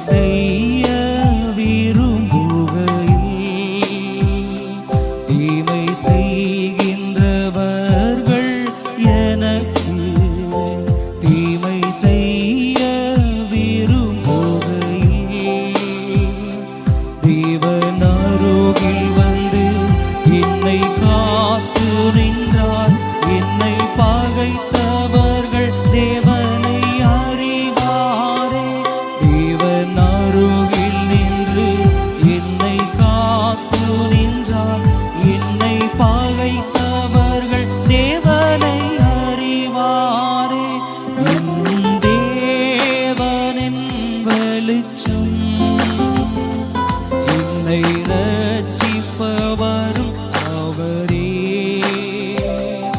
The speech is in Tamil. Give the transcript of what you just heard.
செய்ய விரும்புகையில் தீமை செய்கின்றவர்கள் எனக்கு தீமை செய்ய விரும்புகையில் தேவனாரோகில் வந்து என்னை காத்து நின்று